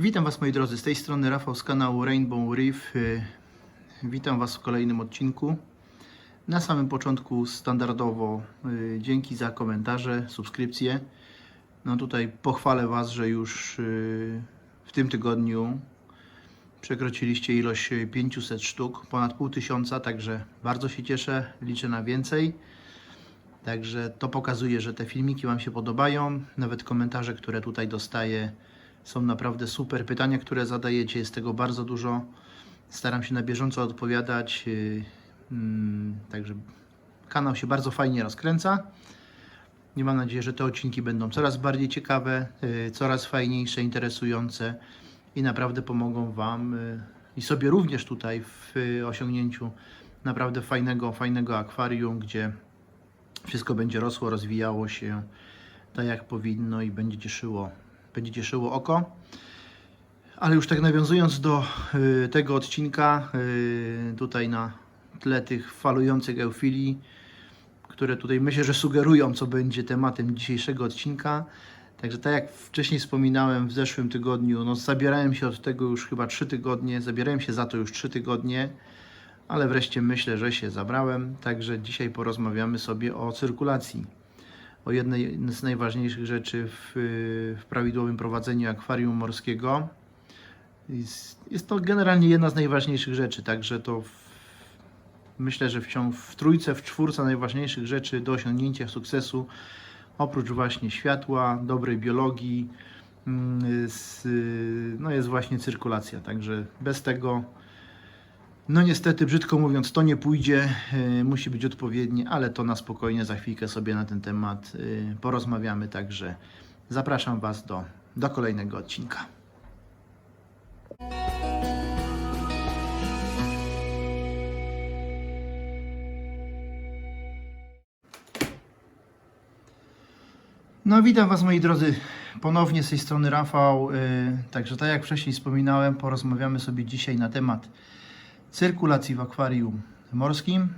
Witam Was moi drodzy, z tej strony Rafał z kanału Rainbow Reef. Y, Witam Was w kolejnym odcinku. Na samym początku standardowo y, dzięki za komentarze, subskrypcje. No tutaj pochwalę Was, że już y, w tym tygodniu przekroczyliście ilość y, 500 sztuk, ponad pół tysiąca, także bardzo się cieszę, liczę na więcej. Także to pokazuje, że te filmiki Wam się podobają. Nawet komentarze, które tutaj dostaję, są naprawdę super. Pytania, które zadajecie, jest tego bardzo dużo. Staram się na bieżąco odpowiadać. yy, mm, Także kanał się bardzo fajnie rozkręca. I mam nadzieję, że te odcinki będą coraz bardziej ciekawe, yy, coraz fajniejsze, interesujące i naprawdę pomogą Wam yy, i sobie również tutaj w osiągnięciu naprawdę fajnego, fajnego akwarium, gdzie wszystko będzie rosło, rozwijało się tak jak powinno i będzie cieszyło, będzie cieszyło oko. Ale już tak nawiązując do y, tego odcinka, y, tutaj na tle tych falujących eufilii, które tutaj myślę, że sugerują, co będzie tematem dzisiejszego odcinka. Także tak jak wcześniej wspominałem w zeszłym tygodniu, no zabierałem się od tego już chyba 3 tygodnie, zabierałem się za to już 3 tygodnie, ale wreszcie myślę, że się zabrałem. Także dzisiaj porozmawiamy sobie o cyrkulacji. O jednej z najważniejszych rzeczy w, w prawidłowym prowadzeniu akwarium morskiego. Jest, jest to generalnie jedna z najważniejszych rzeczy, także to w, myślę, że w, ciągu, w trójce, w czwórce najważniejszych rzeczy do osiągnięcia sukcesu, oprócz właśnie światła, dobrej biologii, mm, no jest właśnie cyrkulacja. Także bez tego, no niestety, brzydko mówiąc, to nie pójdzie, y, musi być odpowiednie, ale to na spokojnie za chwilkę sobie na ten temat y, porozmawiamy. Także zapraszam Was do, do kolejnego odcinka. No witam Was moi drodzy ponownie z tej strony Rafał. Yy, Także tak jak wcześniej wspominałem, porozmawiamy sobie dzisiaj na temat cyrkulacji w akwarium morskim.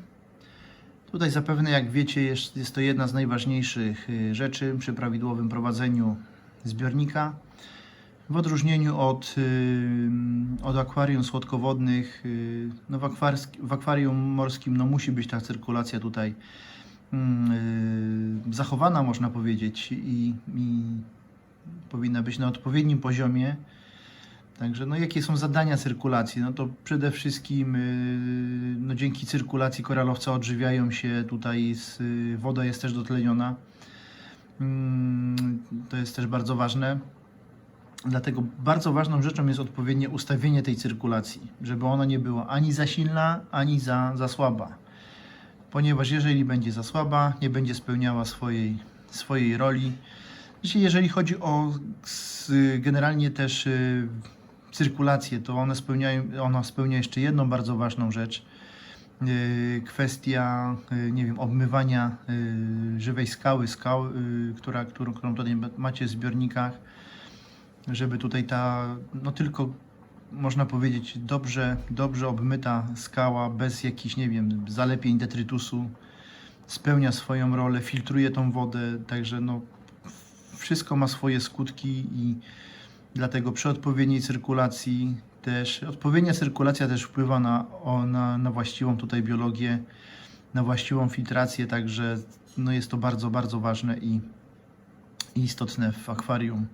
Tutaj zapewne jak wiecie jest, jest to jedna z najważniejszych yy, rzeczy przy prawidłowym prowadzeniu zbiornika. W odróżnieniu od, yy, od akwarium słodkowodnych, yy, no w, w akwarium morskim no musi być ta cyrkulacja tutaj mm, y, zachowana, można powiedzieć, i, i powinna być na odpowiednim poziomie. Także, no, jakie są zadania cyrkulacji? No to przede wszystkim y, no, dzięki cyrkulacji koralowce odżywiają się tutaj, z, y, woda jest też dotleniona. Mm, To jest też bardzo ważne. Dlatego bardzo ważną rzeczą jest odpowiednie ustawienie tej cyrkulacji, żeby ona nie była ani za silna, ani za, za słaba ponieważ jeżeli będzie za słaba, nie będzie spełniała swojej, swojej roli. Jeżeli chodzi o generalnie też y, cyrkulację, to one spełniają, ona spełnia jeszcze jedną bardzo ważną rzecz. Y, Kwestia, y, nie wiem, obmywania y, żywej skały, skał, która, którą, którą tutaj macie w zbiornikach, żeby tutaj ta, no tylko można powiedzieć, dobrze, dobrze obmyta skała, bez jakichś, nie wiem, zalepień detrytusu, spełnia swoją rolę, filtruje tą wodę, także no, wszystko ma swoje skutki i dlatego przy odpowiedniej cyrkulacji też, odpowiednia cyrkulacja też wpływa na, na, na właściwą tutaj biologię, na właściwą filtrację, także no jest to bardzo, bardzo ważne i, istotne w akwarium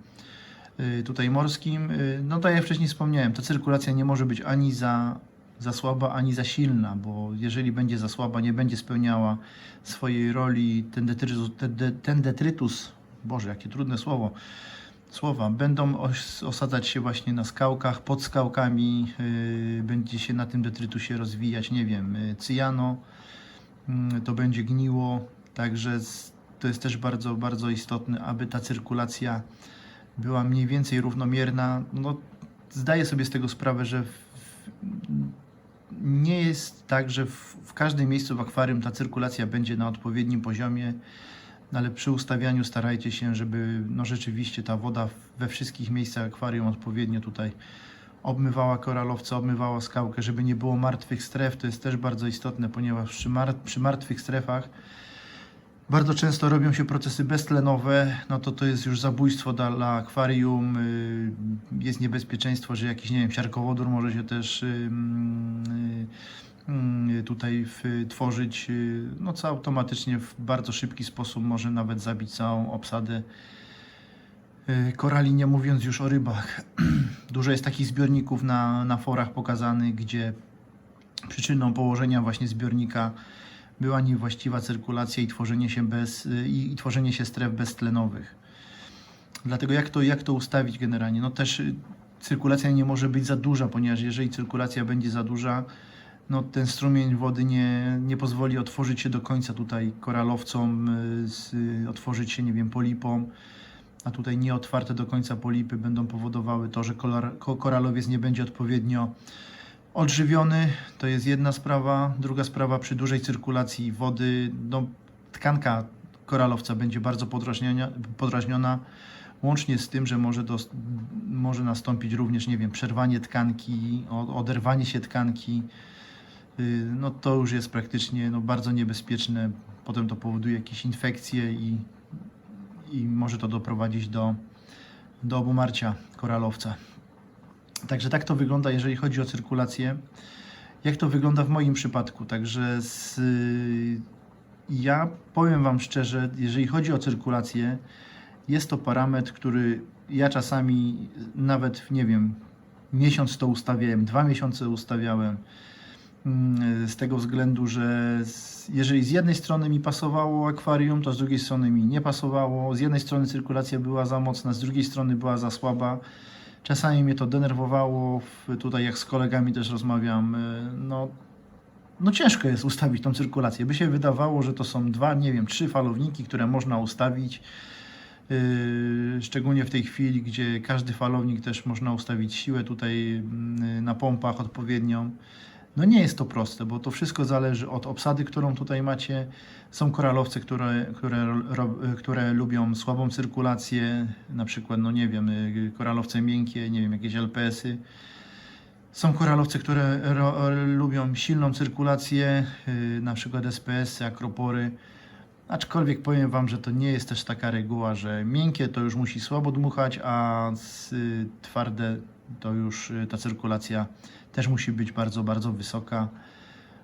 y, tutaj morskim. Y, No tak jak wcześniej wspomniałem, ta cyrkulacja nie może być ani za, za słaba, ani za silna, bo jeżeli będzie za słaba, nie będzie spełniała swojej roli, ten detrytus, ten, de- ten detrytus Boże, jakie trudne słowo, słowa, będą os, osadzać się właśnie na skałkach, pod skałkami, y, będzie się na tym detrytusie rozwijać, nie wiem, y, cyjano, mm, to będzie gniło, także to jest też bardzo, bardzo istotne, aby ta cyrkulacja była mniej więcej równomierna. No, zdaję sobie z tego sprawę, że w, nie jest tak, że w, w każdym miejscu w akwarium ta cyrkulacja będzie na odpowiednim poziomie, ale przy ustawianiu starajcie się, żeby no, rzeczywiście ta woda we wszystkich miejscach akwarium odpowiednio tutaj obmywała koralowce, obmywała skałkę, żeby nie było martwych stref. To jest też bardzo istotne, ponieważ przy, mar- przy martwych strefach Bardzo często robią się procesy beztlenowe, no to to jest już zabójstwo dla, dla akwarium. y, Jest niebezpieczeństwo, że jakiś, nie wiem, siarkowodór może się też y, tutaj w, tworzyć, y, no co automatycznie w bardzo szybki sposób może nawet zabić całą obsadę y, korali, nie mówiąc już o rybach. Dużo jest takich zbiorników na, na forach pokazanych, gdzie przyczyną położenia właśnie zbiornika była niewłaściwa cyrkulacja i tworzenie się, bez, y, i, i tworzenie się stref beztlenowych. Dlatego jak to, jak to ustawić generalnie? No też cyrkulacja nie może być za duża, ponieważ jeżeli cyrkulacja będzie za duża, no ten strumień wody nie, nie pozwoli otworzyć się do końca tutaj koralowcom, y, y, otworzyć się, nie wiem, polipom, a tutaj nieotwarte do końca polipy będą powodowały to, że koralowiec nie będzie odpowiednio odżywiony, to jest jedna sprawa. Druga sprawa, przy dużej cyrkulacji wody, no, tkanka koralowca będzie bardzo podrażniona, łącznie z tym, że może, dos, może nastąpić również, nie wiem, przerwanie tkanki, oderwanie się tkanki. Y, No to już jest praktycznie no, bardzo niebezpieczne. Potem to powoduje jakieś infekcje i, i może to doprowadzić do, do obumarcia koralowca. Także tak to wygląda, jeżeli chodzi o cyrkulację. Jak to wygląda w moim przypadku? Także z, ja powiem Wam szczerze, jeżeli chodzi o cyrkulację, jest to parametr, który ja czasami nawet, nie wiem, miesiąc to ustawiałem, dwa miesiące ustawiałem. Mm, Z tego względu, że jeżeli z jednej strony mi pasowało akwarium, to z drugiej strony mi nie pasowało. Z jednej strony cyrkulacja była za mocna, z drugiej strony była za słaba. Czasami mnie to denerwowało. Tutaj jak z kolegami też rozmawiam, y, no, no ciężko jest ustawić tą cyrkulację. By się wydawało, że to są dwa, nie wiem, trzy falowniki, które można ustawić. Yy, szczególnie w tej chwili, gdzie każdy falownik też można ustawić siłę tutaj mm, na pompach odpowiednią. No nie jest to proste, bo to wszystko zależy od obsady, którą tutaj macie. Są koralowce, które, które, które lubią słabą cyrkulację, na przykład, no nie wiem, koralowce miękkie, nie wiem, jakieś LPS-y. Są koralowce, które ro, lubią silną cyrkulację, y, na przykład SPS-y, akropory. Aczkolwiek powiem Wam, że to nie jest też taka reguła, że miękkie to już musi słabo dmuchać, a y, twarde to już y, ta cyrkulacja też musi być bardzo, bardzo wysoka.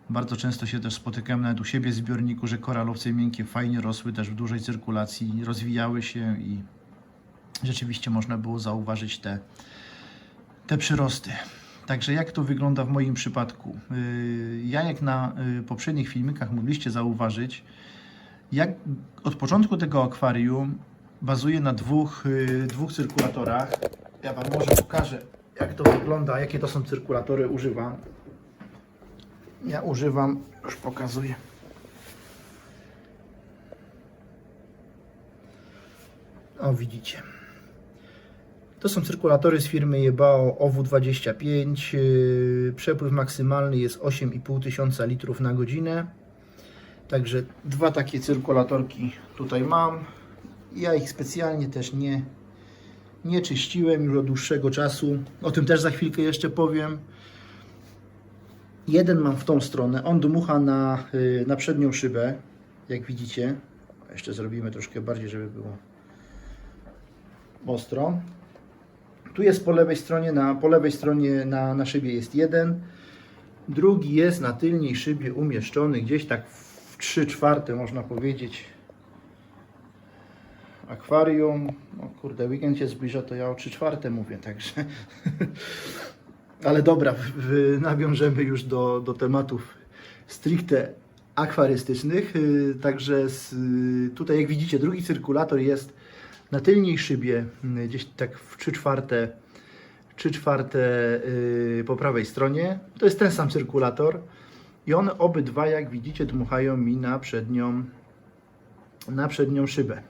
Bardzo często się też spotykam nawet u siebie w zbiorniku, że koralowce miękkie fajnie rosły też w dużej cyrkulacji, rozwijały się i rzeczywiście można było zauważyć te, te przyrosty. Także jak to wygląda w moim przypadku? Yy, Ja jak na y, poprzednich filmikach mogliście zauważyć, jak od początku tego akwarium bazuje na dwóch, y, dwóch cyrkulatorach. Ja Wam może pokażę, jak to wygląda, jakie to są cyrkulatory używam. Ja używam, już pokazuję. O, widzicie. To są cyrkulatory z firmy Jebao OW25. Yy, Przepływ maksymalny jest 8,5 tysiąca litrów na godzinę. Także dwa takie cyrkulatorki tutaj mam. Ja ich specjalnie też nie, nie czyściłem już od dłuższego czasu. O tym też za chwilkę jeszcze powiem. Jeden mam w tą stronę. On dmucha na, y, na przednią szybę, jak widzicie. Jeszcze zrobimy troszkę bardziej, żeby było ostro. Tu jest po lewej stronie, na, po lewej stronie na, na szybie jest jeden. Drugi jest na tylnej szybie umieszczony gdzieś tak w 3 czwarte można powiedzieć akwarium. No kurde, weekend się zbliża, to ja o 3 czwarte mówię, także. Ale dobra, nawiążemy już do, do tematów stricte akwarystycznych. Yy, Także z, tutaj, jak widzicie, drugi cyrkulator jest na tylnej szybie, yy, gdzieś tak w 3 czwarte, 3 czwarte yy, po prawej stronie. To jest ten sam cyrkulator. I one obydwa, jak widzicie, dmuchają mi na przednią, na przednią szybę.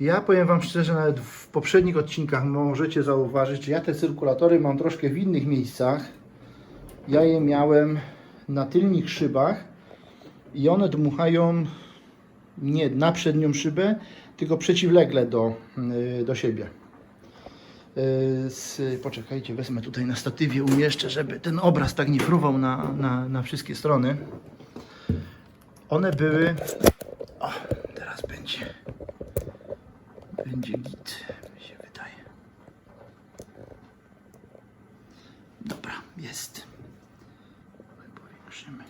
Ja powiem Wam szczerze, nawet w poprzednich odcinkach możecie zauważyć, że ja te cyrkulatory mam troszkę w innych miejscach. Ja je miałem na tylnych szybach i one dmuchają nie na przednią szybę, tylko przeciwlegle do, yy, do siebie. Z, poczekajcie, wezmę tutaj na statywie, umieszczę, żeby ten obraz tak nie fruwał na, na, na wszystkie strony. One były O, teraz będzie. Będzie git, mi się wydaje. Dobra, jest. Powiększymy.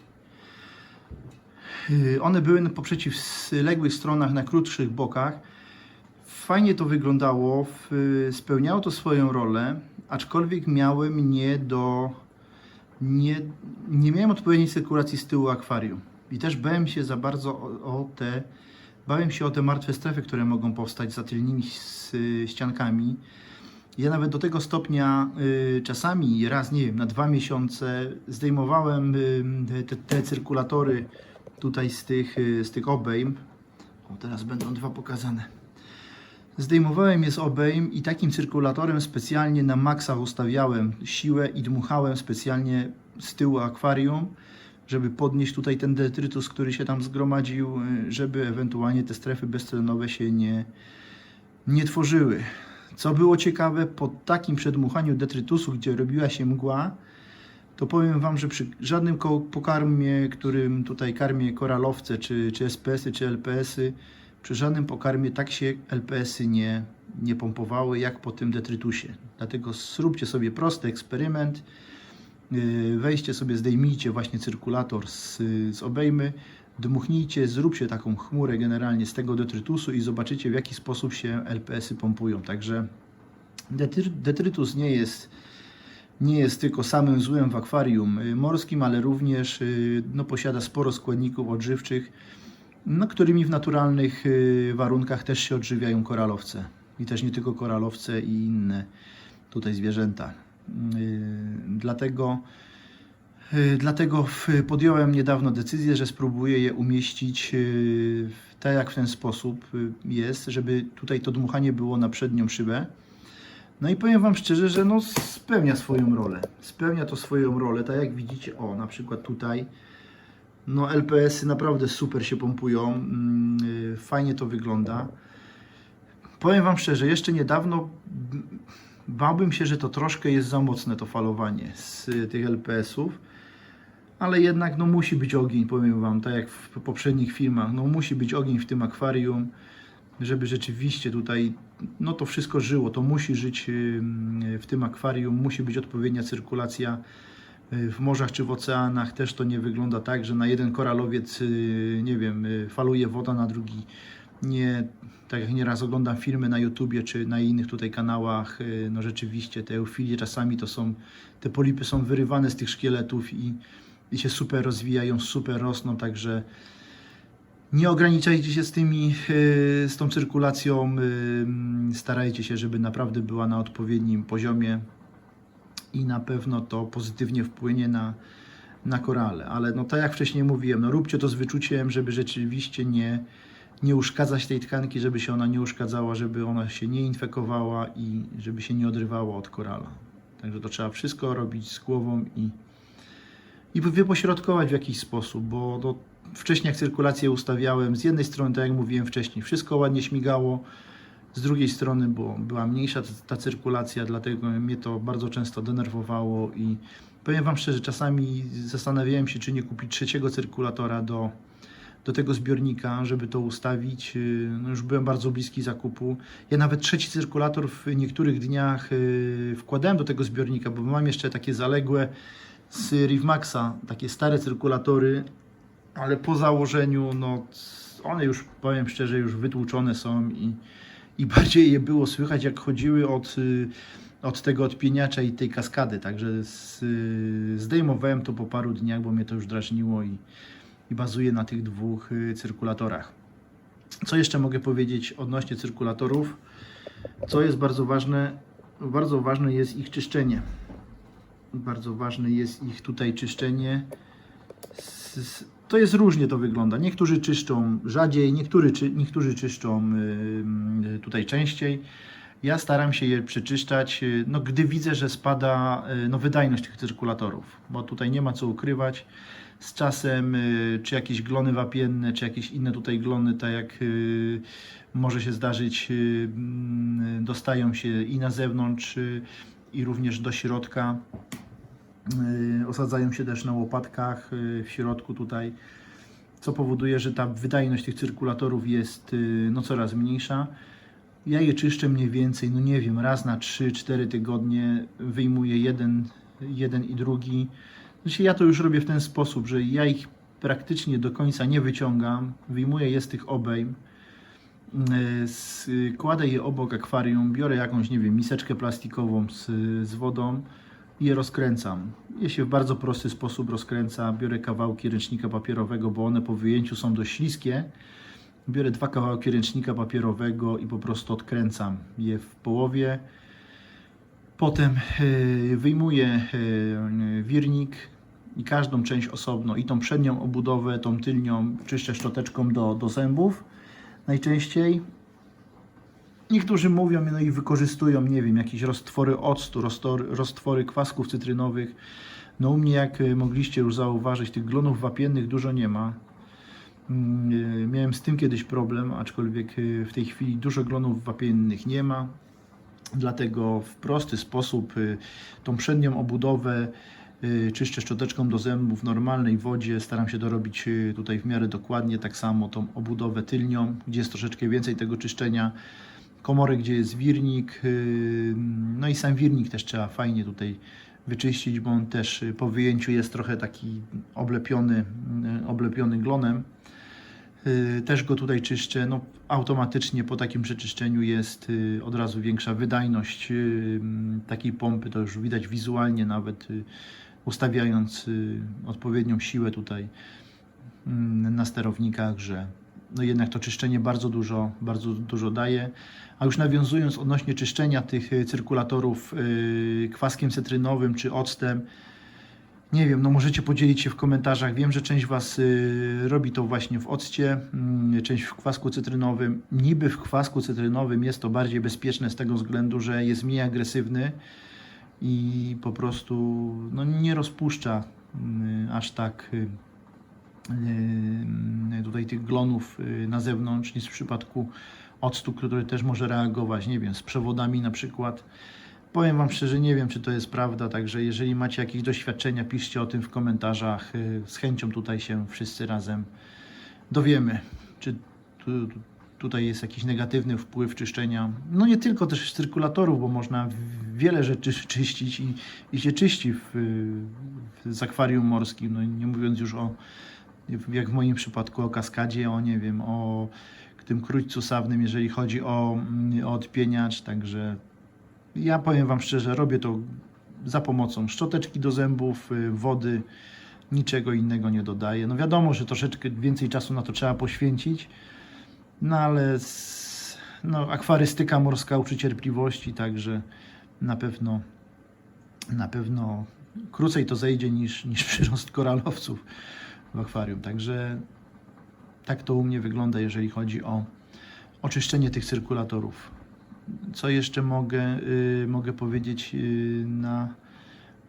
Yy, One były po przeciwległych stronach na krótszych bokach. Fajnie to wyglądało, spełniało to swoją rolę, aczkolwiek miałem nie do. Nie, nie miałem odpowiedniej cyrkulacji z tyłu akwarium. I też bałem się za bardzo o, o te. Bałem się o te martwe strefy, które mogą powstać za tylnymi ściankami. Ja nawet do tego stopnia y, czasami raz, nie wiem, na dwa miesiące zdejmowałem y, te, te cyrkulatory tutaj z tych, y, z tych obejm. O, teraz będą dwa pokazane. Zdejmowałem je z obejm i takim cyrkulatorem specjalnie na maksa ustawiałem siłę i dmuchałem specjalnie z tyłu akwarium, żeby podnieść tutaj ten detrytus, który się tam zgromadził, żeby ewentualnie te strefy beztlenowe się nie, nie tworzyły. Co było ciekawe, po takim przedmuchaniu detrytusu, gdzie robiła się mgła, to powiem Wam, że przy żadnym pokarmie, którym tutaj karmię koralowce, czy, czy SPS-y, czy LPS-y, przy żadnym pokarmie tak się LPS-y nie, nie pompowały, jak po tym detrytusie. Dlatego zróbcie sobie prosty eksperyment, Yy, weźcie sobie, zdejmijcie właśnie cyrkulator z, z obejmy, dmuchnijcie, zróbcie taką chmurę generalnie z tego detrytusu i zobaczycie w jaki sposób się LPS-y pompują. Także detry, detrytus nie jest, nie jest tylko samym złem w akwarium y, morskim, ale również y, no, posiada sporo składników odżywczych, no, którymi w naturalnych y, warunkach też się odżywiają koralowce. I też nie tylko koralowce i inne tutaj zwierzęta. Yy, Dlatego, yy, dlatego podjąłem niedawno decyzję, że spróbuję je umieścić tak jak w ten sposób jest, żeby tutaj to dmuchanie było na przednią szybę. No i powiem Wam szczerze, że no spełnia swoją rolę. Spełnia to swoją rolę, tak jak widzicie, o na przykład tutaj. No LPS-y naprawdę super się pompują, mm, yy, fajnie to wygląda. Powiem Wam szczerze, jeszcze niedawno bałbym się, że to troszkę jest za mocne to falowanie z y, tych LPS-ów, ale jednak no musi być ogień, powiem Wam, tak jak w poprzednich filmach, no musi być ogień w tym akwarium, żeby rzeczywiście tutaj no to wszystko żyło, to musi żyć y, w tym akwarium, musi być odpowiednia cyrkulacja. y, w morzach czy w oceanach też to nie wygląda tak, że na jeden koralowiec, y, nie wiem, y, faluje woda, na drugi nie. Tak jak nieraz oglądam filmy na YouTubie czy na innych tutaj kanałach, y, no rzeczywiście te eufilie czasami to są, te polipy są wyrywane z tych szkieletów i, i się super rozwijają, super rosną, także nie ograniczajcie się z tymi, y, z tą cyrkulacją, y, starajcie się, żeby naprawdę była na odpowiednim poziomie i na pewno to pozytywnie wpłynie na, na korale. Ale no tak jak wcześniej mówiłem, no róbcie to z wyczuciem, żeby rzeczywiście nie, nie uszkadzać tej tkanki, żeby się ona nie uszkadzała, żeby ona się nie infekowała i żeby się nie odrywała od korala. Także to trzeba wszystko robić z głową i, i wypośrodkować w jakiś sposób, bo to wcześniej jak cyrkulację ustawiałem, z jednej strony, tak jak mówiłem wcześniej, wszystko ładnie śmigało, z drugiej strony bo była mniejsza ta, cyrkulacja, dlatego mnie to bardzo często denerwowało i powiem Wam szczerze, czasami zastanawiałem się, czy nie kupić trzeciego cyrkulatora do, do tego zbiornika, żeby to ustawić. Yy, No już byłem bardzo bliski zakupu. Ja nawet trzeci cyrkulator w niektórych dniach yy, wkładałem do tego zbiornika, bo mam jeszcze takie zaległe z Rivmaxa, takie stare cyrkulatory, ale po założeniu, no one już, powiem szczerze, już wytłuczone są i, i bardziej je było słychać, jak chodziły od, y, od tego odpieniacza i tej kaskady. Także z, y, zdejmowałem to po paru dniach, bo mnie to już drażniło i, i bazuje na tych dwóch y, cyrkulatorach. Co jeszcze mogę powiedzieć odnośnie cyrkulatorów? Co jest bardzo ważne? Bardzo ważne jest ich czyszczenie. Bardzo ważne jest ich tutaj czyszczenie. S- To jest różnie to wygląda. Niektórzy czyszczą rzadziej, niektórzy, czy, niektórzy czyszczą y, y, tutaj częściej. Ja staram się je przeczyszczać, y, no, gdy widzę, że spada no, wydajność tych cyrkulatorów, bo tutaj nie ma co ukrywać. Z czasem, czy jakieś glony wapienne, czy jakieś inne tutaj glony, tak jak może się zdarzyć, mm, dostają się i na zewnątrz, i również do środka. Y, Osadzają się też na łopatkach y, w środku tutaj. co powoduje, że ta wydajność tych cyrkulatorów jest y, no, coraz mniejsza. Ja je czyszczę mniej więcej, no nie wiem, raz na 3-4 tygodnie wyjmuję jeden, jeden i drugi. Znaczy ja to już robię w ten sposób, że ja ich praktycznie do końca nie wyciągam, wyjmuję je z tych obejm, składę je obok akwarium, biorę jakąś, nie wiem, miseczkę plastikową z, z wodą je rozkręcam. Je się w bardzo prosty sposób rozkręca, biorę kawałki ręcznika papierowego, bo one po wyjęciu są dość śliskie. Biorę dwa kawałki ręcznika papierowego i po prostu odkręcam je w połowie. Potem e, wyjmuję e, wirnik i każdą część osobno, i tą przednią obudowę, tą tylnią czyszczę szczoteczką do, do zębów najczęściej. Niektórzy mówią, no i wykorzystują, nie wiem, jakieś roztwory octu, roztwory, roztwory kwasków cytrynowych. No u mnie, jak e, mogliście już zauważyć, tych glonów wapiennych dużo nie ma. Mm, e, Miałem z tym kiedyś problem, aczkolwiek e, w tej chwili dużo glonów wapiennych nie ma. Dlatego w prosty sposób tą przednią obudowę czyszczę szczoteczką do zębów w normalnej wodzie. Staram się dorobić tutaj w miarę dokładnie tak samo tą obudowę tylnią, gdzie jest troszeczkę więcej tego czyszczenia. Komory, gdzie jest wirnik. y, No i sam wirnik też trzeba fajnie tutaj wyczyścić, bo on też y, po wyjęciu jest trochę taki oblepiony, y, oblepiony glonem. Też go tutaj czyszczę. No, automatycznie po takim przeczyszczeniu jest od razu większa wydajność takiej pompy. To już widać wizualnie, nawet ustawiając odpowiednią siłę tutaj mm, na sterownikach, że no jednak to czyszczenie bardzo dużo, bardzo dużo daje. A już nawiązując odnośnie czyszczenia tych y, cyrkulatorów y, kwaskiem cytrynowym czy octem, nie wiem, no możecie podzielić się w komentarzach. Wiem, że część Was y, robi to właśnie w occie, mm, część w kwasku cytrynowym. Niby w kwasku cytrynowym jest to bardziej bezpieczne z tego względu, że jest mniej agresywny i po prostu no, nie rozpuszcza y, aż tak tutaj tych glonów y, na zewnątrz niż w przypadku octu, który też może reagować, nie wiem, z przewodami na przykład. Powiem Wam szczerze, nie wiem, czy to jest prawda, także jeżeli macie jakieś doświadczenia, piszcie o tym w komentarzach. Y, Z chęcią tutaj się wszyscy razem dowiemy, czy tu, tu- tutaj jest jakiś negatywny wpływ czyszczenia. No nie tylko też cyrkulatorów, bo można w- wiele rzeczy czyścić i, i się czyści w, w, z akwarium morskim, no nie mówiąc już o, jak w moim przypadku, o kaskadzie, o nie wiem, o tym króćcu sawnym, jeżeli chodzi o, mm, o odpieniacz, także ja powiem Wam szczerze, robię to za pomocą szczoteczki do zębów, y, wody, niczego innego nie dodaję. No wiadomo, że troszeczkę więcej czasu na to trzeba poświęcić, no ale s- no, akwarystyka morska uczy cierpliwości, także na pewno na pewno krócej to zejdzie niż, niż przyrost koralowców w akwarium. Także tak to u mnie wygląda, jeżeli chodzi o oczyszczenie tych cyrkulatorów. Co jeszcze mogę, y, mogę powiedzieć y, na,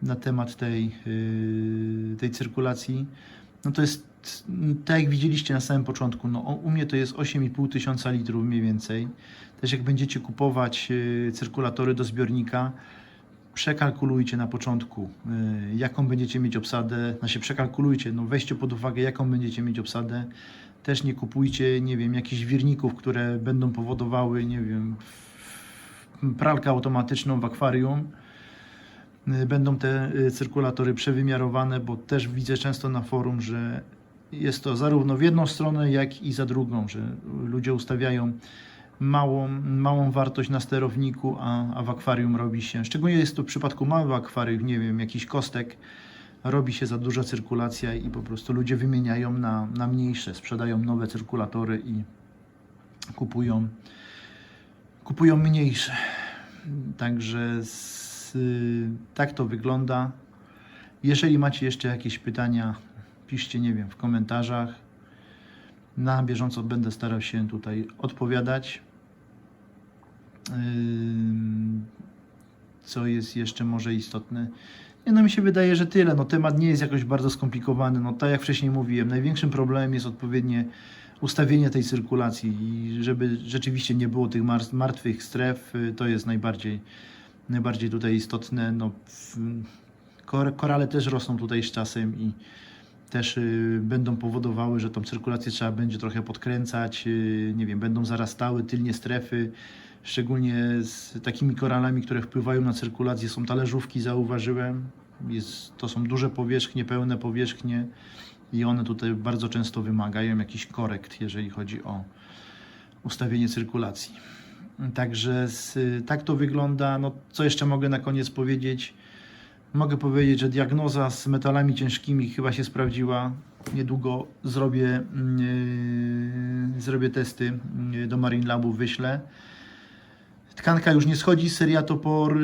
na temat tej, y, tej cyrkulacji? No to jest, tak jak widzieliście na samym początku, no u mnie to jest 8,5 tysiąca litrów mniej więcej. Też jak będziecie kupować y, cyrkulatory do zbiornika, przekalkulujcie na początku, y, jaką będziecie mieć obsadę, znaczy przekalkulujcie, no weźcie pod uwagę, jaką będziecie mieć obsadę. Też nie kupujcie, nie wiem, jakichś wirników, które będą powodowały, nie wiem, pralkę automatyczną w akwarium. Y, Będą te y, cyrkulatory przewymiarowane, bo też widzę często na forum, że jest to zarówno w jedną stronę, jak i za drugą, że ludzie ustawiają małą, małą wartość na sterowniku, a, a w akwarium robi się, szczególnie jest to w przypadku małych akwariów, nie wiem, jakiś kostek, robi się za duża cyrkulacja i po prostu ludzie wymieniają na, na mniejsze, sprzedają nowe cyrkulatory i kupują, kupują mniejsze. Także z, tak to wygląda. Jeżeli macie jeszcze jakieś pytania, piszcie, nie wiem, w komentarzach. Na bieżąco będę starał się tutaj odpowiadać. Co jest jeszcze może istotne? Nie, no mi się wydaje, że tyle. No, temat nie jest jakoś bardzo skomplikowany. No, tak jak wcześniej mówiłem, największym problemem jest odpowiednie ustawienie tej cyrkulacji i żeby rzeczywiście nie było tych mar- martwych stref, y, to jest najbardziej, najbardziej tutaj istotne. No, kor- korale też rosną tutaj z czasem i też y, będą powodowały, że tą cyrkulację trzeba będzie trochę podkręcać, y, nie wiem, będą zarastały tylnie strefy, szczególnie z takimi koralami, które wpływają na cyrkulację, są talerzówki, zauważyłem, jest, to są duże powierzchnie, pełne powierzchnie i one tutaj bardzo często wymagają jakichś korekt, jeżeli chodzi o ustawienie cyrkulacji. Także z, tak to wygląda. No, co jeszcze mogę na koniec powiedzieć? Mogę powiedzieć, że diagnoza z metalami ciężkimi chyba się sprawdziła. Niedługo zrobię, yy, zrobię testy yy, do Marine Labu, wyślę. Tkanka już nie schodzi, seriatopor,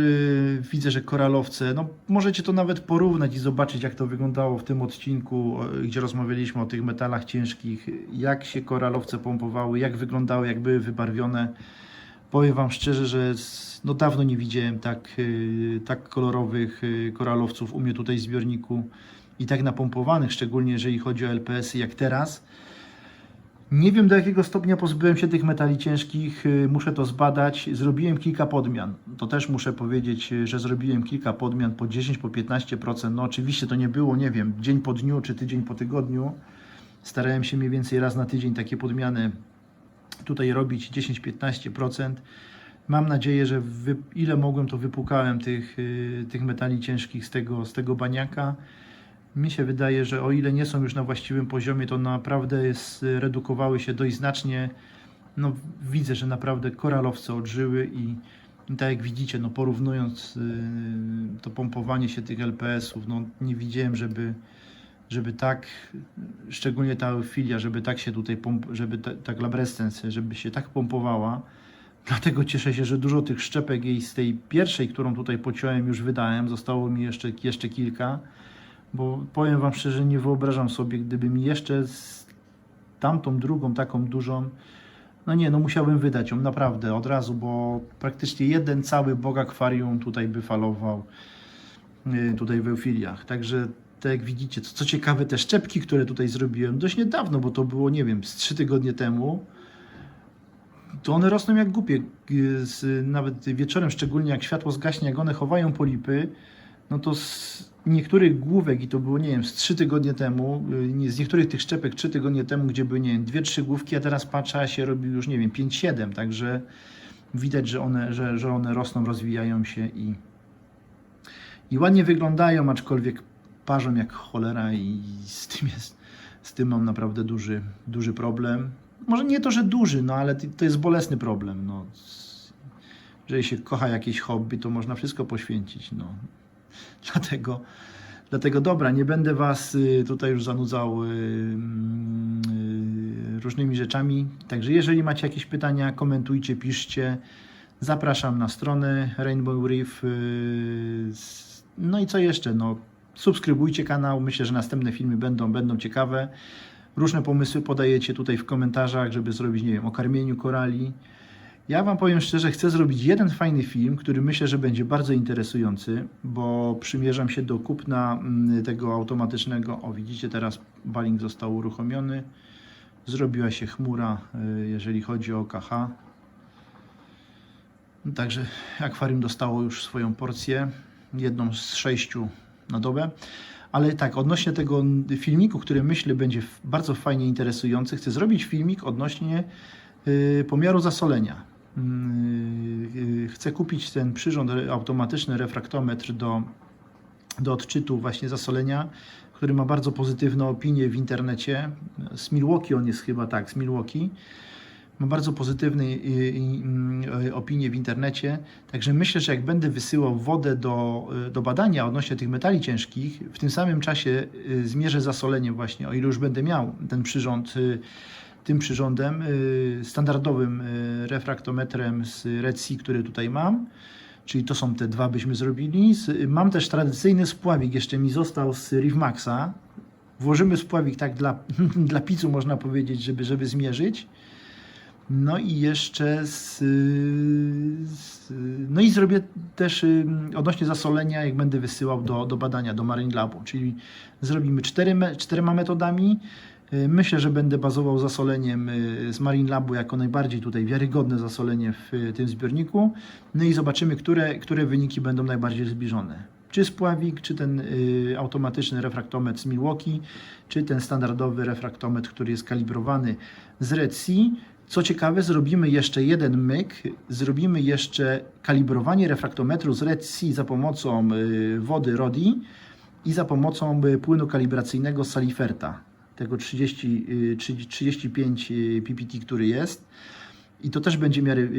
widzę, że koralowce. No, możecie to nawet porównać i zobaczyć, jak to wyglądało w tym odcinku, gdzie rozmawialiśmy o tych metalach ciężkich, jak się koralowce pompowały, jak wyglądały, jak były wybarwione. Powiem Wam szczerze, że no dawno nie widziałem tak, yy, tak kolorowych yy, koralowców u mnie tutaj w zbiorniku i tak napompowanych, szczególnie jeżeli chodzi o LPS-y jak teraz. Nie wiem do jakiego stopnia pozbyłem się tych metali ciężkich, yy, muszę to zbadać. Zrobiłem kilka podmian. To też muszę powiedzieć, yy, że zrobiłem kilka podmian po 10, po 15%. No oczywiście to nie było, nie wiem, dzień po dniu czy tydzień po tygodniu. Starałem się mniej więcej raz na tydzień takie podmiany tutaj robić 10-15%. Mam nadzieję, że ile mogłem, to wypukałem tych, y, tych metali ciężkich z tego, z tego baniaka. Mi się wydaje, że o ile nie są już na właściwym poziomie, to naprawdę jest, redukowały się dość znacznie. No, widzę, że naprawdę koralowce odżyły i, tak jak widzicie, no, porównując y, to pompowanie się tych LPS-ów, no, nie widziałem, żeby, żeby tak, szczególnie ta eufilia, żeby tak się tutaj, pomp, żeby ta, ta glabrescens, żeby się tak pompowała. Dlatego cieszę się, że dużo tych szczepek jej z tej pierwszej, którą tutaj pociąłem, już wydałem. Zostało mi jeszcze, jeszcze kilka, bo powiem Wam szczerze, nie wyobrażam sobie, gdyby mi jeszcze z tamtą drugą, taką dużą, no nie, no musiałbym wydać ją naprawdę od razu, bo praktycznie jeden cały bog akwarium tutaj by falował y, tutaj w eufiliach. Także tak jak widzicie, co, co ciekawe, te szczepki, które tutaj zrobiłem dość niedawno, bo to było, nie wiem, z trzy tygodnie temu, to one rosną jak głupie. Y, nawet wieczorem, szczególnie jak światło zgaśnie, jak one chowają polipy, no to z niektórych główek, i to było, nie wiem, z trzy tygodnie temu, y, z niektórych tych szczepek trzy tygodnie temu, gdzie były, nie wiem, dwie, trzy główki, a teraz a się robi już, nie wiem, 5-7, także widać, że one, że, że one rosną, rozwijają się i, i ładnie wyglądają, aczkolwiek parzą jak cholera i z tym jest, z tym mam naprawdę duży, duży problem. Może nie to, że duży, no ale to jest bolesny problem, no. Jeżeli się kocha jakieś hobby, to można wszystko poświęcić, no. Dlatego, dlatego dobra, nie będę Was y, tutaj już zanudzał y, mm, y, różnymi rzeczami. Także jeżeli macie jakieś pytania, komentujcie, piszcie. Zapraszam na stronę Rainbow Reef. No i co jeszcze? No, subskrybujcie kanał. Myślę, że następne filmy będą, będą ciekawe. Różne pomysły podajecie tutaj w komentarzach, żeby zrobić, nie wiem, o karmieniu korali. Ja Wam powiem szczerze, chcę zrobić jeden fajny film, który myślę, że będzie bardzo interesujący, bo przymierzam się do kupna mm, tego automatycznego. O, widzicie, teraz baling został uruchomiony. Zrobiła się chmura, y, jeżeli chodzi o KH. No, Także akwarium dostało już swoją porcję, jedną z sześciu na dobę. Ale tak, odnośnie tego filmiku, który myślę będzie bardzo fajnie interesujący, chcę zrobić filmik odnośnie y, pomiaru zasolenia. Y, y, Chcę kupić ten przyrząd automatyczny, refraktometr do, do odczytu właśnie zasolenia, który ma bardzo pozytywną opinię w internecie. Z Milwaukee on jest chyba, tak, z Milwaukee. Ma bardzo pozytywne y, y, y, opinie w internecie, także myślę, że jak będę wysyłał wodę do, do badania odnośnie tych metali ciężkich, w tym samym czasie zmierzę zasoleniem właśnie, o ile już będę miał ten przyrząd tym przyrządem, y, standardowym y, refraktometrem z Red Sea, który tutaj mam, czyli to są te dwa byśmy zrobili. Mam też tradycyjny spławik, jeszcze mi został z Reef Maxa. Włożymy spławik tak dla, dla picu można powiedzieć, żeby, żeby zmierzyć. No i jeszcze z, z, no i zrobię też y, odnośnie zasolenia, jak będę wysyłał do, do badania do Marine Labu, czyli zrobimy cztery, me- czterema metodami. Y, Myślę, że będę bazował zasoleniem y, z Marine Labu jako najbardziej tutaj wiarygodne zasolenie w y, tym zbiorniku. No i zobaczymy, które, które wyniki będą najbardziej zbliżone. czy spławik, czy ten automatyczny refraktometr z Milwaukee, czy ten standardowy refraktometr, który jest kalibrowany z Red Sea. Co ciekawe, zrobimy jeszcze jeden myk, zrobimy jeszcze kalibrowanie refraktometru z Red Sea za pomocą wody Rodi i za pomocą płynu kalibracyjnego Saliferta, tego 30, y, 30 35 y, ppt, który jest. I to też będzie miary,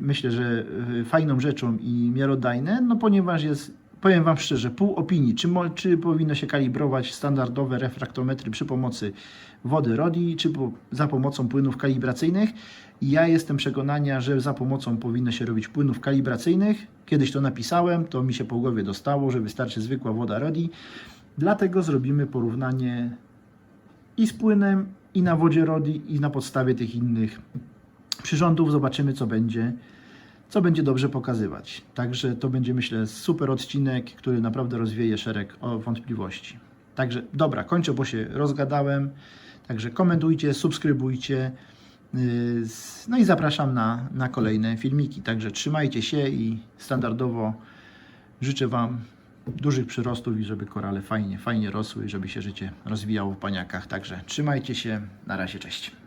myślę, że y, fajną rzeczą i miarodajne, no ponieważ jest, powiem Wam szczerze, pół opinii, czy, czy powinno się kalibrować standardowe refraktometry przy pomocy wody RODI, czy po, za pomocą płynów kalibracyjnych. Ja jestem przekonania, że za pomocą powinno się robić płynów kalibracyjnych. Kiedyś to napisałem, to mi się po głowie dostało, że wystarczy zwykła woda RODI. Dlatego zrobimy porównanie i z płynem, i na wodzie RODI, i na podstawie tych innych przyrządów zobaczymy, co będzie, co będzie dobrze pokazywać. Także to będzie, myślę, super odcinek, który naprawdę rozwieje szereg wątpliwości. Także dobra, kończę, bo się rozgadałem. Także komentujcie, subskrybujcie. yy, No i zapraszam na, na kolejne filmiki. Także trzymajcie się i standardowo życzę Wam dużych przyrostów i żeby korale fajnie, fajnie rosły żeby się życie rozwijało w paniakach. Także trzymajcie się. Na razie, cześć.